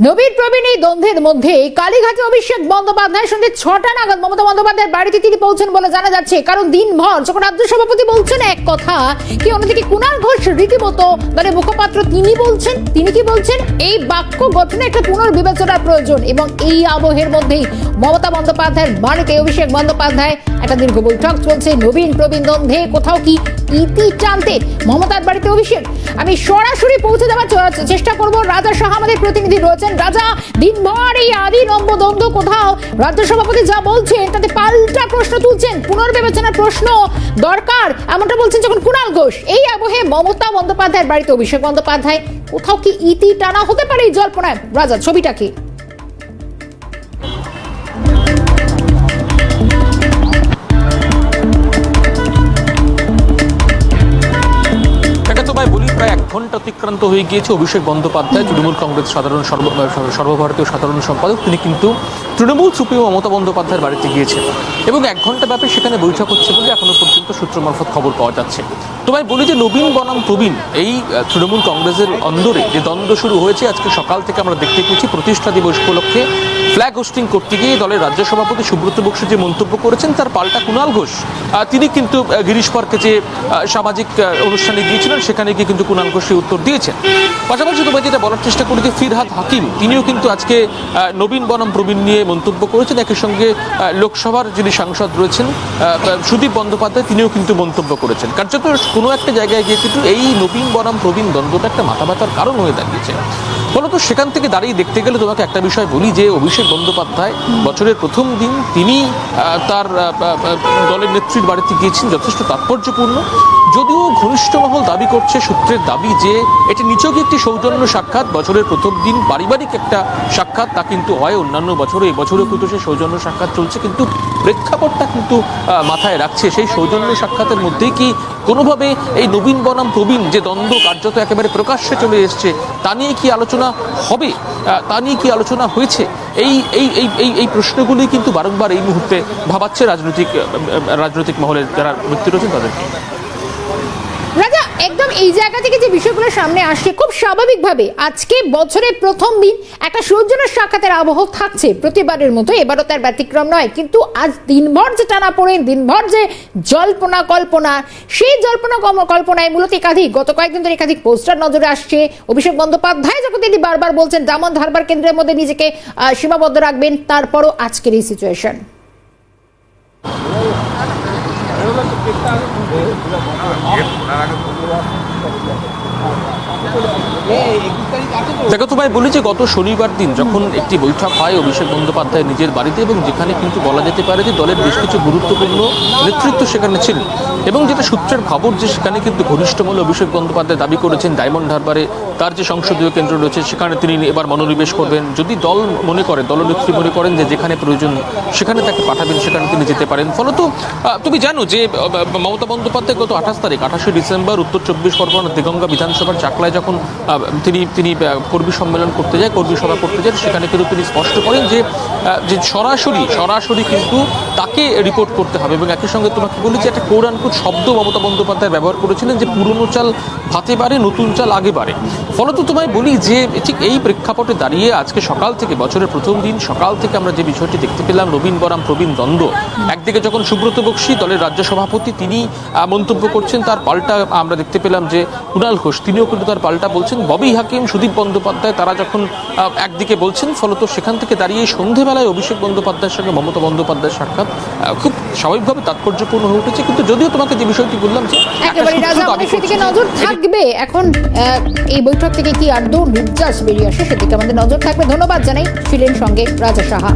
নবীন প্রবীণ এই দ্বন্দ্বের মধ্যে কালীঘাটে অভিষেক বন্দ্যোপাধ্যায়ের সঙ্গে ছটা নাগাদ মমতা বন্দ্যোপাধ্যায়ের বাড়িতে তিনি পৌঁছেন বলে জানা যাচ্ছে। কারণ দিনভর যখন রাজ্য সভাপতি বলছেন এক কথা, কি অন্যদিকে কুণাল ঘোষ রীতিমতো দলের মুখপাত্র তিনি বলছেন, তিনি কি বলছেন? এই বাক্য গঠনে একটা পুনর্বিবেচনার প্রয়োজন এবং এই আবহের মধ্যেই মমতা বন্দ্যোপাধ্যায়ের বাড়িতে অভিষেক বন্দ্যোপাধ্যায় একটা দীর্ঘ বৈঠক চলছে। নবীন, প্রবীণ দ্বন্দ্বে কোথাও কি ইতি টানতে মমতার বাড়িতে অভিষেক? আমি সরাসরি পৌঁছে দেওয়ার চেষ্টা করব। রাজা শাহ আমাদের প্রতিনিধি রয়েছেন। রাজা, দিনভর এই আদি নম্ব দ্বন্দ্ব কোথাও? রাজ্য সভাপতি যা বলছেন, তাতে পাল্টা প্রশ্ন তুলছেন। পুনর্বিবেচনার প্রশ্ন দরকার। এমনটা বলছেন যখন কুণাল ঘোষ। এই আবহে মমতা বন্দ্যোপাধ্যায়ের বাড়িতে অভিষেক বন্দ্যোপাধ্যায় কোথাও কি ইতি টানা হতে পারে এই জল্পনায়? রাজা, ছবিটা কি? ঘণ্টা অতিক্রান্ত হয়ে গিয়েছে। অভিষেক বন্দ্যোপাধ্যায়, তৃণমূল কংগ্রেস সাধারণ সর্ব- সর্বভারতীয় সাধারণ সম্পাদক, তিনি কিন্তু তৃণমূল সুপ্রিমো মমতা বন্দ্যোপাধ্যায়ের বাড়িতে গিয়েছেন। এবং এক ঘণ্টা ব্যাপী সেখানে বৈঠক হচ্ছে বলে এখনও পর্যন্ত সূত্র মারফত খবর পাওয়া যাচ্ছে। তোমায় বলি যে নবীন বনাম প্রবীণ, এই তৃণমূল কংগ্রেসের অন্দরে যে দ্বন্দ্ব শুরু হয়েছে, আজকে সকাল থেকে আমরা দেখতে পেয়েছি প্রতিষ্ঠা দিবস উপলক্ষে ফ্ল্যাগ হোস্টিং করতে গিয়ে দলের রাজ্য সভাপতি সুব্রত বক্সু যে মন্তব্য করেছেন, তার পাল্টা কুণাল ঘোষ তিনি কিন্তু গিরিশ পার্কে যে সামাজিক অনুষ্ঠানে গিয়েছিলেন, সেখানে গিয়ে কিন্তু কুণাল ঘোষের উত্তর দিয়েছেন। পাশাপাশি তোমায় যেটা বলার চেষ্টা করি যে ফিরহাদ হাকিম, তিনিও কিন্তু আজকে নবীন বনাম প্রবীণ নিয়ে মন্তব্য করেছেন। একই সঙ্গে লোকসভার যিনি সাংসদ রয়েছেন সুদীপ বন্দ্যোপাধ্যায়, তিনিও কিন্তু মন্তব্য করেছেন। কার্যত কোনো একটা জায়গায় গিয়ে কিন্তু এই নবীন বনাম প্রবীণ দ্বন্দ্বটা একটা মাথা ব্যথার কারণ হয়ে দাঁড়িয়েছে। ফলত সেখান থেকে দাঁড়িয়ে দেখতে গেলে তোমাকে একটা বিষয় বলি যে, অভিষেক বন্দ্যোপাধ্যায় বছরের প্রথম দিন তিনি তার দলের নেত্রীর বাড়িতে গিয়েছেন, যথেষ্ট তাৎপর্যপূর্ণ। যদিও ঘনিষ্ঠ মহল দাবি করছে, সূত্রের দাবি যে এটি নিচকে একটি সৌজন্য সাক্ষাৎ? বছরের প্রথম দিন পারিবারিক একটা সাক্ষাৎ, তা কিন্তু হয় অন্যান্য বছরে। এবছরেও কিন্তু সেই সৌজন্য সাক্ষাৎ চলছে, কিন্তু প্রেক্ষাপটটা কিন্তু মাথায় রাখছে। সেই সৌজন্য সাক্ষাতের মধ্যেই কি কোনোভাবে এই নবীন বনাম প্রবীণ যে দ্বন্দ্ব কার্যত একেবারে প্রকাশ্যে চলে এসছে, তা নিয়ে কি আলোচনা হবে? তা নিয়ে কি আলোচনা হয়েছে? এই এই এই এই প্রশ্নগুলি কিন্তু বারংবার এই মুহূর্তে ভাবাচ্ছে রাজনৈতিক রাজনৈতিক মহলের যারা ব্যক্তি রয়েছেন তাদেরকে। রাজা, একদম এই জায়গা থেকে যে বিষয়গুলো সামনে আসছে, খুব স্বাভাবিকভাবে আজকে বছরের প্রথম দিন একটা সৌজন্য সাক্ষাতের আবহ থাকছে। প্রতিবারের মতো এবারও তার ব্যতিক্রম নয়। কিন্তু আজ দিনভর যে টানা পড়েন, দিনভর যে জল্পনা কল্পনা, সেই জল্পনা কল্পনায় মূলত একাধিক, গত কয়েকদিন ধরে একাধিক পোস্টার নজরে আসছে। অভিষেক বন্দ্যোপাধ্যায় যখন তিনি বারবার বলছেন, দামন ধারবার কেন্দ্রের মধ্যে নিজেকে সীমাবদ্ধ রাখবেন, তারপরও আজকের এই সিচুয়েশন দেখো তোমায় বলি যে গত শনিবার দিন যখন একটি বৈঠক হয়, অভিষেক বন্দ্যোপাধ্যায় নিজের বাড়িতে এবং যেখানে কিন্তু বলা যেতে পারে যে দলের বেশ কিছু গুরুত্বপূর্ণ নেতৃত্ব সেখানে ছিল। এবং যেটা সূত্রের খবর যে সেখানে কিন্তু ঘনিষ্ঠ মূল অভিষেক বন্দ্যোপাধ্যায় দাবি করেছেন, ডায়মন্ড হারবারে তার যে সংসদীয় কেন্দ্র রয়েছে, সেখানে তিনি এবার মনোনিবেশ করবেন। যদি দল মনে করে, দলনেত্রী মনে করেন যে যেখানে প্রয়োজন সেখানে তাকে পাঠাবেন, সেখানে তিনি যেতে পারেন। ফলত তুমি জানো যে মমতা বন্দ্যোপাধ্যায় গত আঠাশ তারিখ, আঠাশে ডিসেম্বর, উত্তর চব্বিশ পরগনা, দিগঙ্গা বিধানসভার চাকলায় যখন তিনি তিনি কর্মী সম্মেলন করতে যায়, কর্মী সভা করতে যান সেখানে কিন্তু তিনি স্পষ্ট করেন যে যে সরাসরি সরাসরি কিন্তু তাকে রিপোর্ট করতে হবে এবং একই সঙ্গে তোমাকে বলি যে একটা কোরআনকুট শব্দ মমতা বন্দ্যোপাধ্যায় ব্যবহার করেছিলেন যে পুরনো চাল ভাতে বাড়ে, নতুন চাল আগে বাড়ে। ফলত তোমায় বলি যে, ঠিক এই প্রেক্ষাপটে দাঁড়িয়ে আজকে সকাল থেকে, বছরের প্রথম দিন সকাল থেকে আমরা যে বিষয়টি দেখতে পেলাম নবীন বরাম, প্রবীণ দ্বন্দ্ব। একদিকে যখন সুব্রত বক্সী দলের রাজ্য সভাপতি তিনি মন্তব্য করছেন তার পাল্টা আমরা দেখতে পেলাম যে কুণাল ঘোষ তিনিও কিন্তু তার পাল্টা বলছেন। ববি হাকিম সুদীপ বন্দ্যোপাধ্যায় তারা যখন একদিকে বলছেন ফলত সেখান থেকে দাঁড়িয়ে সন্ধেবেলায় অভিষেক বন্দ্যোপাধ্যায়ের সঙ্গে মমতা বন্দ্যোপাধ্যায়ের সাক্ষাৎ খুব স্বাভাবিকভাবে তাৎপর্যপূর্ণ হয়ে উঠেছে। কিন্তু যদিও তোমাকে যে বিষয়টি বললাম যে নজর থাকবে। এখন এই বৈঠক থেকে কি আদৌ নির্যাস বেরিয়ে আসে সেদিকে আমাদের নজর থাকবে। ধন্যবাদ জানাই ছিলেন সঙ্গে রাজা সাহা।